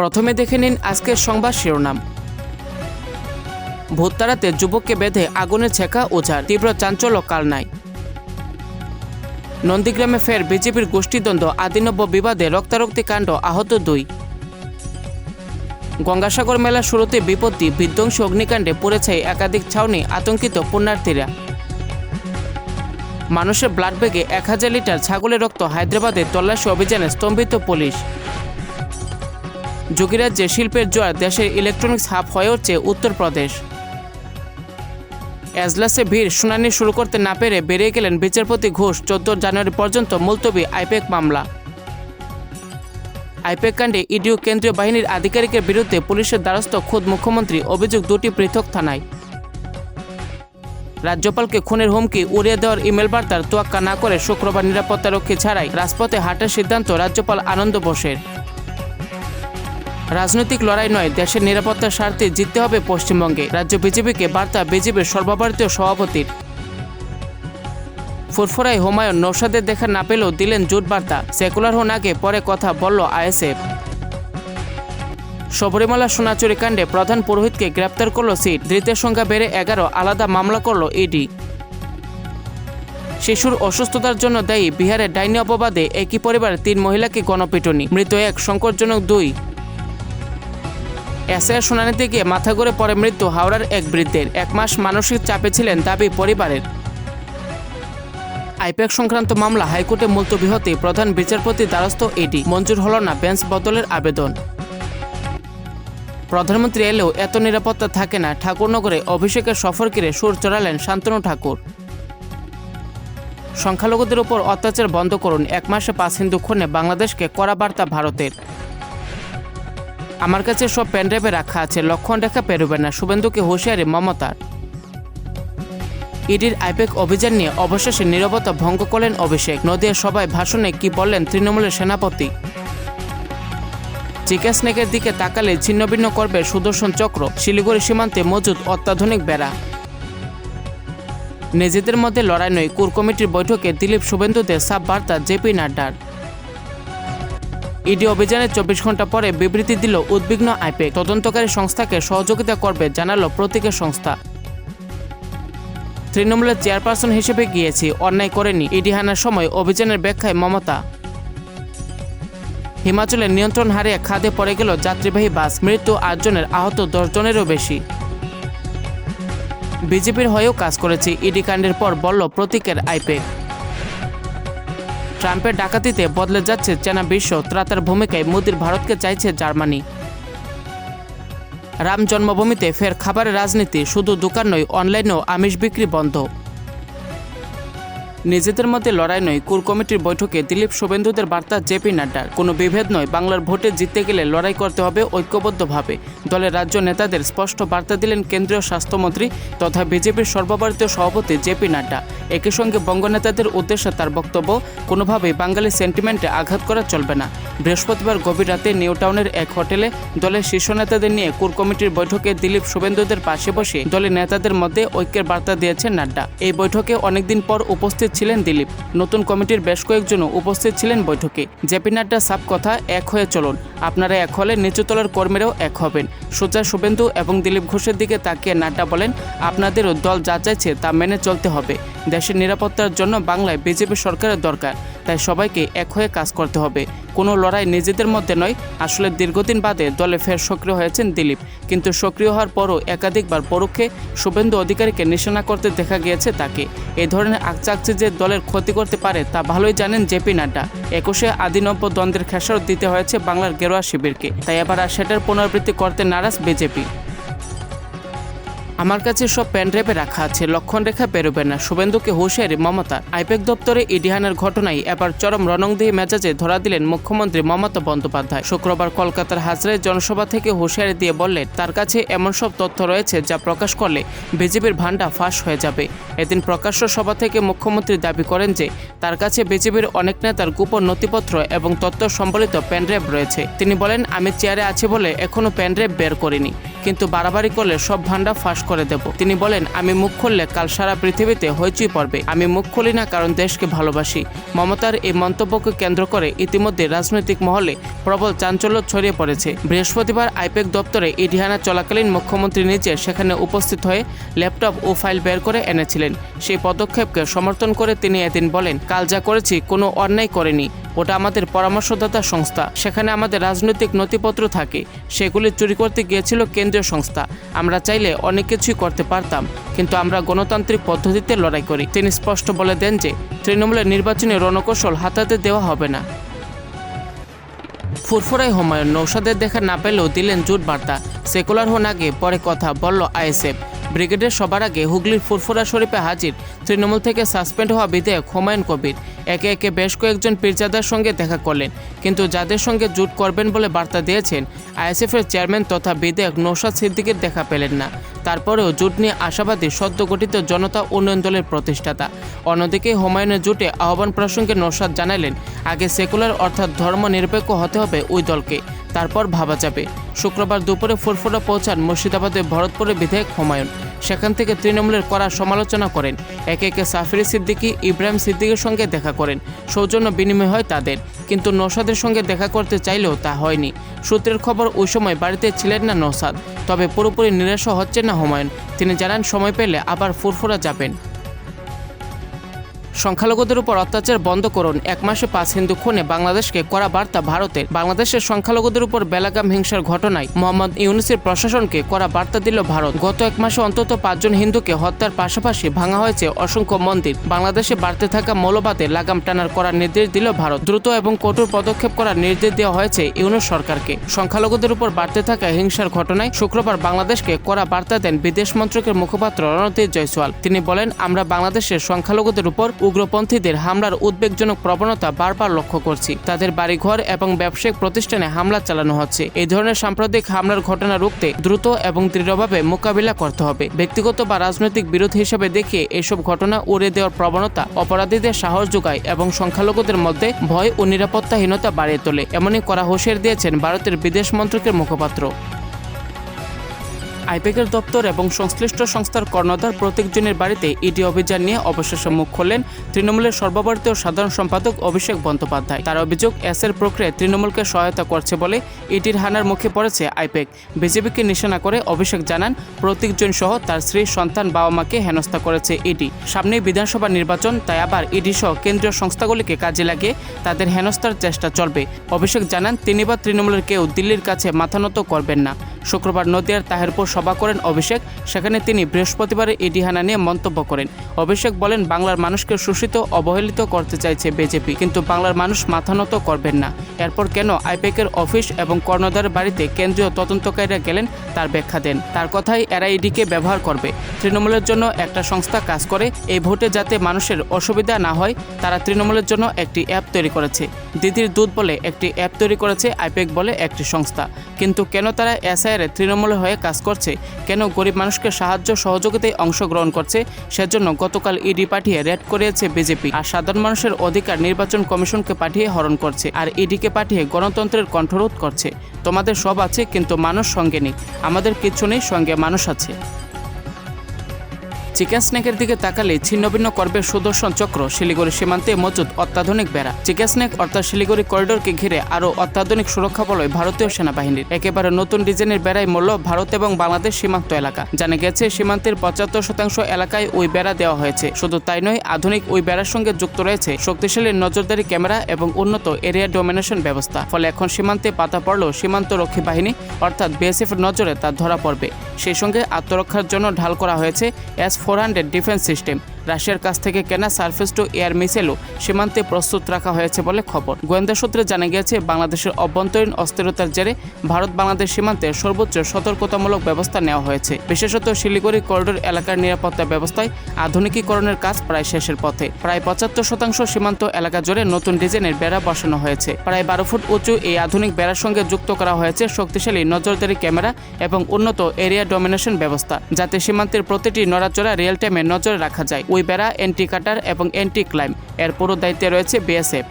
প্রথমে দেখে নিন আজকের সংবাদ শিরোনাম। ভূত তাড়াতে যুবককে বেঁধে আগুনের ছেঁকা ওঝার, তীব্র চাঞ্চল্য কালনায়। নন্দীগ্রামে ফের বিজেপির গোষ্ঠীদ্বন্দ্ব আদিনব্য বিবাদে রক্তারক্তি কাণ্ড আহত দুই। গঙ্গাসাগর মেলার শুরুতে বিপত্তি, বিধ্বংসী অগ্নিকাণ্ডে পড়েছে একাধিক ছাউনি আতঙ্কিত পুণ্যার্থীরা। মানুষের ব্লাড ব্যাগে এক হাজার লিটার ছাগলের রক্ত হায়দ্রাবাদে তল্লাশি অভিযানে স্তম্ভিত পুলিশ। যোগীরাজ্যে শিল্পের জোয়ার দেশের ইলেকট্রনিক্স হাব হয়ে উঠছে উত্তরপ্রদেশ। এজলাসে ভিড়, শুনানি শুরু করতে না পেরে বেরিয়ে গেলেন বিচারপতি ঘোষ চোদ্দ জানুয়ারি পর্যন্ত মুলতবি আইপেক মামলা। আইপেক কাণ্ডে ইডিও কেন্দ্রীয় বাহিনীর আধিকারিকের বিরুদ্ধে পুলিশের দ্বারস্থ খোদ মুখ্যমন্ত্রী অভিযোগ দুটি পৃথক থানায়। রাজ্যপালকে খুনের হুমকি উড়িয়ে দেওয়ার ইমেল বার্তার তোয়াক্কা না করে শুক্রবার নিরাপত্তারক্ষী ছাড়াই রাজপথে হাঁটার সিদ্ধান্ত রাজ্যপাল আনন্দ বোসের। রাজনৈতিক লড়াই নয়, দেশের নিরাপত্তার স্বার্থে জিততে হবে পশ্চিমবঙ্গে। রাজ্য বিজেপিকে বার্তা বিজেপির সর্বভারতীয় সভাপতির। ফুরফুরায় হুমায়ুন নৌসাদের দেখা না পেলেও দিলেন জোট বার্তা। সেকুলার হন আগে, পরে কথা বলল আইএসএফ। শবরীমালা সোনাচুরি কাণ্ডে প্রধান পুরোহিতকে গ্রেপ্তার করল সিট। ধৃতের সংখ্যা বেড়ে এগারো, আলাদা মামলা করল ইডি। শিশুর অসুস্থতার জন্য দায়ী বিহারের ডাইনি অপবাদে একই পরিবারের তিন মহিলাকে গণপিটুনি। মৃত এক, সংকটজনক দুই। এসআইয়ের শুনানিতে গিয়ে মাথা ঘুরে পরে মৃত্যু হাওড়ার এক বৃদ্ধের। এক মাস মানসিক চাপে ছিলেন দাবি পরিবারের। আইপ্যাক সংক্রান্ত মামলা হাইকোর্টে মুলতবি হতে প্রধান বিচারপতি দ্বারস্থ ইডি মঞ্জুর হল না বেঞ্চ বদলের আবেদন। প্রধানমন্ত্রী এলেও এত নিরাপত্তা থাকে না। ঠাকুরনগরে অভিষেকের সফর ঘিরে সুর চড়ালেন শান্তনু ঠাকুর। সংখ্যালঘুদের উপর অত্যাচার বন্ধ করুন। এক মাসে পাঁচ হিন্দু খুনে বাংলাদেশকে কড়া বার্তা ভারতের। আমার কাছে সব পেনড্রাইভে রাখা আছে। লক্ষণ রেখা পেরোবে না। শুভেন্দুকে হুঁশিয়ারি মমতার। ইডির আইপেক অভিযান নিয়ে অবশেষে নীরবতা ভঙ্গ করলেন অভিষেক। নদিয়া সভায় ভাষণে কি বললেন তৃণমূলের সেনাপতি? চিকা স্নেকের দিকে তাকালে ছিন্নভিন্ন করবে সুদর্শন চক্র। শিলিগুড়ি সীমান্তে মজুদ অত্যাধুনিক বেড়া। নিজেদের মধ্যে লড়াই নয়। কোর কমিটির বৈঠকে দিলীপ শুভেন্দুদের সাব বার্তা জেপি নাড্ডার। ইডি অভিযানের চব্বিশ ঘণ্টা পরে বিবৃতি দিল উদ্বিগ্ন আইপেক তদন্তকারী সংস্থাকে সহযোগিতা করবে জানালো প্রতীকের সংস্থা। তৃণমূলের চেয়ারপারসন হিসেবে গিয়েছি, অন্যায় করেনি, ইডি হানার সময় অভিযানের ব্যাখ্যায় মমতা। হিমাচলের নিয়ন্ত্রণ হারিয়ে খাদে পড়ে গেল যাত্রীবাহী বাস, মৃত্যু আটজনের, আহত দশজনেরও বেশি। বিজেপির হয়েও কাজ করেছি, ইডি কাণ্ডের পর বলল প্রতীকের আইপেক ট্রাম্পের ডাকাতিতে বদলে যাচ্ছে চেনা বিশ্ব। ত্রাতার ভূমিকায় মোদির ভারতকে চাইছে জার্মানি। রাম জন্মভূমিতে ফের খাবারের রাজনীতি, শুধু দোকান নয়, অনলাইনেও আমিষ বিক্রি বন্ধ। নিজেদের মধ্যে লড়াই নয়, কুর কমিটির বৈঠকে দিলীপ শুভেন্দুদের বার্তা জেপি নাড্ডার। কোনো বিভেদ নয়, বাংলার ভোটে জিততে গেলে লড়াই করতে হবে ঐক্যবদ্ধভাবে। দলের রাজ্য নেতাদের স্পষ্ট বার্তা দিলেন কেন্দ্রীয় স্বাস্থ্যমন্ত্রী তথা বিজেপির সর্বভারতীয় সভাপতি জেপি নাড্ডা। একই সঙ্গে বঙ্গ নেতাদের উদ্দেশ্যে তার বক্তব্য, কোনোভাবেই বাঙালি সেন্টিমেন্টে আঘাত করা চলবে না। বৃহস্পতিবার গভীর রাতে নিউ টাউনের এক হোটেলে দলের শীর্ষ নেতাদের নিয়ে কোর কমিটির বৈঠকে দিলীপ শুভেন্দুদের পাশে বসে দলের নেতাদের মধ্যে ঐক্যের বার্তা দিয়েছেন নাড্ডা। এই বৈঠকে অনেকদিন পর উপস্থিত ছিলেন দিলীপ। নতুন কমিটির বেশ কয়েকজনও উপস্থিত ছিলেন বৈঠকে। জেপি নাড্ডা সাব কথা, এক হয়ে চলুন। আপনারা এক হলে নিচুতলার কর্মীরাও এক হবেন। সোজা শুভেন্দু এবং দিলীপ ঘোষের দিকে তাকিয়ে নাড্ডা বলেন আপনাদেরও দল যা চাইছে তা মেনে চলতে হবে। দেশের নিরাপত্তার জন্য বাংলায় বিজেপি সরকারের দরকার। তাই সবাইকে এক হয়ে কাজ করতে হবে। কোনো লড়াই নিজেদের মধ্যে নয়। আসলে দীর্ঘদিন বাদে দলে ফের সক্রিয় হয়েছেন দিলীপ। কিন্তু সক্রিয় হওয়ার পরও একাধিকবার পরোক্ষে শুভেন্দু অধিকারীকে নিশানা করতে দেখা গিয়েছে তাকে। এই ধরনের আকচাকচি যে দলের ক্ষতি করতে পারে তা ভালোই জানেন জেপি নাড্ডা। একুশে আদিনব্য দ্বন্দ্বের খেসারত দিতে হয়েছে বাংলার গেরুয়া শিবিরকে। তাই এবার আর সেটার পুনরাবৃত্তি করতে নারাজ বিজেপি। আমার কাছে সব প্যান্ড্রাইভে রাখা আছে, লক্ষণ রেখা বেরোবে না। শুভেন্দুকে হুঁশিয়ারি মমতা। আইপেক দপ্তরে ইডিহানের ঘটনায় এবার চরম রণংদেহী মেজাজে ধরা দিলেন মুখ্যমন্ত্রী মমতা বন্দ্যোপাধ্যায়। শুক্রবার কলকাতার হাজরায় জনসভা থেকে হুঁশিয়ারি দিয়ে বললেন, তার কাছে এমন সব তথ্য রয়েছে যা প্রকাশ করলে বিজেপির ভান্ডা ফাঁস হয়ে যাবে। এদিন প্রকাশ্য সভা থেকে মুখ্যমন্ত্রী দাবি করেন যে, তার কাছে বিজেপির অনেক নেতার গোপন নথিপত্র এবং তথ্য সম্বলিত প্যান্ড্রাইভ রয়েছে। তিনি বলেন, আমি চেয়ারে আছি বলে এখনও প্যান্ড্রাইভ বের করিনি। কিন্তু বাড়াবাড়ি করলে সব ভান্ডা ফাঁস করে দেব। তিনি বলেন, আমি মুখ খুললে কাল সারা পৃথিবীতে হইচই পড়বে। আমি মুখ খুলি না কারণ দেশকে ভালোবাসি। মমতার এই মন্তব্যকে কেন্দ্র করে ইতিমধ্যে রাজনৈতিক মহলে প্রবল চাঞ্চল্য ছড়িয়ে পড়েছে। বৃহস্পতিবার আইপেক দপ্তরে ইডিহানা চলাকালীন মুখ্যমন্ত্রী নিজে সেখানে উপস্থিত হয়ে ল্যাপটপ ও ফাইল বের করে এনেছিলেন। সেই পদক্ষেপকে সমর্থন করে তিনি এদিন বলেন, কাল যা করেছি কোনো অন্যায় করেনি। ওটা আমাদের পরামর্শদাতা সংস্থা। সেখানে আমাদের রাজনৈতিক নথিপত্র থাকে। সেগুলি চুরি করতে গিয়েছিল কেন্দ্রীয় সংস্থা। আমরা চাইলে অনেক কিছুই করতে পারতাম, কিন্তু আমরা গণতান্ত্রিক পদ্ধতিতে লড়াই করি। তিনি স্পষ্ট বলে দেন যে, তৃণমূলের নির্বাচনে রণকৌশল হাতাতে দেওয়া হবে না। ফুরফুরাই হুমায়ুন নৌসাদের দেখা না পেলেও দিলেন জুট বার্তা। সেকুলার হন আগে, পরে কথা, বলল আইএসএফ। ব্রিগেডের সবার আগে হুগলির ফুরফুরা শরীফে হাজির। তৃণমূল থেকে সাসপেন্ড হওয়া বিধায়ক হুমায়ুন কবির। একে একে বেশ কয়েকজন পীরজাদার সঙ্গে দেখা করলেন। কিন্তু যাদের সঙ্গে জুট করবেন বলে বার্তা দিয়েছেন, আইএসএফের চেয়ারম্যান তথা বিধায়ক নৌসাদ সিদ্দিকের দেখা পেলেন না। তারপরেও জুট নিয়ে আশাবাদী সদ্য গঠিত জনতা উন্নয়ন দলের প্রতিষ্ঠাতা। অন্যদিকে হুমায়ুনের জুটে আহ্বান প্রসঙ্গে নৌসাদ জানালেন, আগে সেকুলার অর্থাৎ ধর্ম নিরপেক্ষ হতে হবে ওই দলকে। তারপর ভাবা যাবে। শুক্রবার দুপুরে ফুরফুরা পৌঁছান মুর্শিদাবাদের ভরতপুরের বিধায়ক হুমায়ুন। সেখান থেকে তৃণমূলের করা সমালোচনা করেন। একে একে সাফিরি সিদ্দিকী, ইব্রাহিম সিদ্দিকের সঙ্গে দেখা করেন। সৌজন্য বিনিময় হয় তাদের। কিন্তু নৌসাদের সঙ্গে দেখা করতে চাইলেও তা হয়নি। সূত্রের খবর, ওই সময় বাড়িতে ছিলেন না নৌসাদ তবে পুরোপুরি নিরাশ হচ্ছেন না হুমায়ুন। তিনি জানান, সময় পেলে আবার ফুরফুরা যাবেন। সংখ্যালঘুদের উপর অত্যাচার বন্ধ করুন। এক মাসে পাঁচ হিন্দু খুনে বাংলাদেশকে করা বার্তা ভারতের। বাংলাদেশের সংখ্যালঘুদের উপর বেলাগাম হিংসার ঘটনায় মোহাম্মদ ইউনুসের প্রশাসনকে করা বার্তা দিল ভারত। গত এক মাসে অন্তত পাঁচজন হিন্দুকে হত্যার পাশাপাশি ভাঙা হয়েছে অসংখ্য মন্দির। বাংলাদেশে বাড়তে থাকা মৌলবাদে লাগাম টানার করার নির্দেশ দিল ভারত। দ্রুত এবং কঠোর পদক্ষেপ করার নির্দেশ দেওয়া হয়েছে ইউনুস সরকারকে। সংখ্যালঘুদের উপর বাড়তে থাকা হিংসার ঘটনায় শুক্রবার বাংলাদেশকে করা বার্তা দেন বিদেশ মন্ত্রকের মুখপাত্র রণধীর জয়সওয়াল। তিনি বলেন, আমরা বাংলাদেশের সংখ্যালঘুদের উপর উগ্রপন্থীদের হামলার উদ্বেগজনক প্রবণতা বারবার লক্ষ্য করছি। তাদের বাড়িঘর এবং ব্যবসায়িক প্রতিষ্ঠানে হামলা চালানো হচ্ছে। এই ধরনের সাম্প্রদায়িক হামলার ঘটনা রুখতে দ্রুত এবং দৃঢ়ভাবে মোকাবিলা করতে হবে। ব্যক্তিগত বা রাজনৈতিক বিরোধ হিসেবে দেখিয়ে এসব ঘটনা উড়ে দেওয়ার প্রবণতা অপরাধীদের সাহস যোগায় এবং সংখ্যালঘুদের মধ্যে ভয় ও নিরাপত্তাহীনতা বাড়িয়ে তোলে। এমনই করা হুঁশিয়ার দিয়েছেন ভারতের বিদেশ মন্ত্রকের মুখপাত্র। আইপেকের দপ্তর এবং সংশ্লিষ্ট সংস্থার কর্ণধার প্রত্যেকজনের বাড়িতে ইডি অভিযান নিয়ে অবশেষে মুখ খুললেন তৃণমূলের সর্বভারতীয় সাধারণ সম্পাদক অভিষেক বন্দ্যোপাধ্যায়। তার অভিযোগ এসের প্রক্রিয়ায় তৃণমূলকে সহায়তা করছে বলে ইডির হানার মুখে পড়েছে আইপেক বিজেপিকে নিশানা করে অভিষেক জানান প্রতীকজন সহ তার স্ত্রী, সন্তান বাবা মাকে হেনস্থা করেছে ইডি। সামনে বিধানসভা নির্বাচন, তাই আবার ইডি সহ কেন্দ্রীয় সংস্থাগুলিকে কাজে লাগিয়ে তাদের হেনস্থার চেষ্টা চলবে। অভিষেক জানান, তিনি বা তৃণমূলের কেউ দিল্লির কাছে মাথানত করবেন না। শুক্রবার নদিয়ার তাহেরপুর সভা করেন অভিষেক। সেখানে তিনি বৃহস্পতিবারে ইডিহানা নিয়ে মন্তব্য করেন। অভিষেক বলেন, বাংলার মানুষকে শোষিত, অবহেলিত করতে চাইছে বিজেপি, কিন্তু বাংলার মানুষ মাথানত করবেন না। এরপর কেন আইপেকের অফিস এবং কর্ণধারের বাড়িতে কেন্দ্রীয় তদন্তকারীরা গেলেন, তার ব্যাখ্যা দেন। তার কথাই এরা ইডিকে ব্যবহার করবে। তৃণমূলের জন্য একটা সংস্থা কাজ করে, এই ভোটে যাতে মানুষের অসুবিধা না হয়, তারা তৃণমূলের জন্য একটি অ্যাপ তৈরি করেছে। দিদির দুধ বলে একটি অ্যাপ তৈরি করেছে আইপেক বলে একটি সংস্থা। কিন্তু কেন তারা এসআইআর তৃণমূলের হয়ে কাজ করছে। কেন গরিব মানুষকে সাহায্য সহযোগিতায় অংশগ্রহণ করছে, সেজন্য গতকাল ইডি পাঠিয়ে রেড করিয়েছে বিজেপি। আর সাধারণ মানুষের অধিকার নির্বাচন কমিশনকে পাঠিয়ে হরণ করছে, আর ইডিকে পাঠিয়ে গণতন্ত্রের কণ্ঠরোধ করছে। তোমাদের সব আছে, কিন্তু মানুষ সঙ্গে নেই। আমাদের কিছু নেই, সঙ্গে মানুষ আছে। চিকেন স্নেকের দিকে তাকালে ছিন্নভিন্ন করবে সুদর্শন চক্র শিলিগুড়ি সীমান্তে মজুদ অত্যাধুনিক বেড়া। চিকেন স্নেক অর্থাৎ শিলিগুড়ি করিডোরকে ঘিরে আরও অত্যাধুনিক সুরক্ষা বলয় ভারতীয় সেনাবাহিনীর। একেবারে নতুন ডিজাইনের বেড়ায় মূল্য ভারত এবং বাংলাদেশ সীমান্ত এলাকা। জানা গেছে, সীমান্তের পঁচাত্তর শতাংশ এলাকায় ওই বেড়া দেওয়া হয়েছে। শুধু তাই নয়, আধুনিক ওই বেড়ার সঙ্গে যুক্ত রয়েছে শক্তিশালী নজরদারি ক্যামেরা এবং উন্নত এরিয়া ডোমিনেশন ব্যবস্থা। ফলে এখন সীমান্তে পাতা পড়লেও সীমান্ত রক্ষী বাহিনী, অর্থাৎ বিএসএফ নজরে তা ধরা পড়বে। সেই সঙ্গে আত্মরক্ষার জন্য ঢাল করা হয়েছে S four hundred defence system. রাশিয়ার কাছ থেকে কেনা সার্ফেস টু এয়ার মিসাইলও সীমান্তে প্রস্তুত রাখা হয়েছে বলে খবর। গোয়েন্দা সূত্রে জানা গিয়েছে, বাংলাদেশের অভ্যন্তরীণ অস্থিরতার জেরে ভারত বাংলাদেশ সীমান্তে সর্বোচ্চ সতর্কতামূলক ব্যবস্থা নেওয়া হয়েছে। বিশেষত শিলিগুড়ি করিডোর এলাকার নিরাপত্তা ব্যবস্থায় আধুনিকীকরণের কাজ প্রায় শেষের পথে। প্রায় পঁচাত্তর শতাংশ সীমান্ত এলাকা জুড়ে নতুন ডিজাইনের বেড়া বসানো হয়েছে। প্রায় বারো ফুট উঁচু এই আধুনিক বেড়ার সঙ্গে যুক্ত করা হয়েছে শক্তিশালী নজরদারি ক্যামেরা এবং উন্নত এরিয়া ডমিনেশন ব্যবস্থা, যাতে সীমান্তের প্রতিটি নড়াচড়া রিয়েল টাইমে নজরে রাখা যায়। ওই বেড়া এন্টি কাটার এবং এন্টি ক্লাইম। এর পুরো দায়িত্বে রয়েছে বিএসএফ।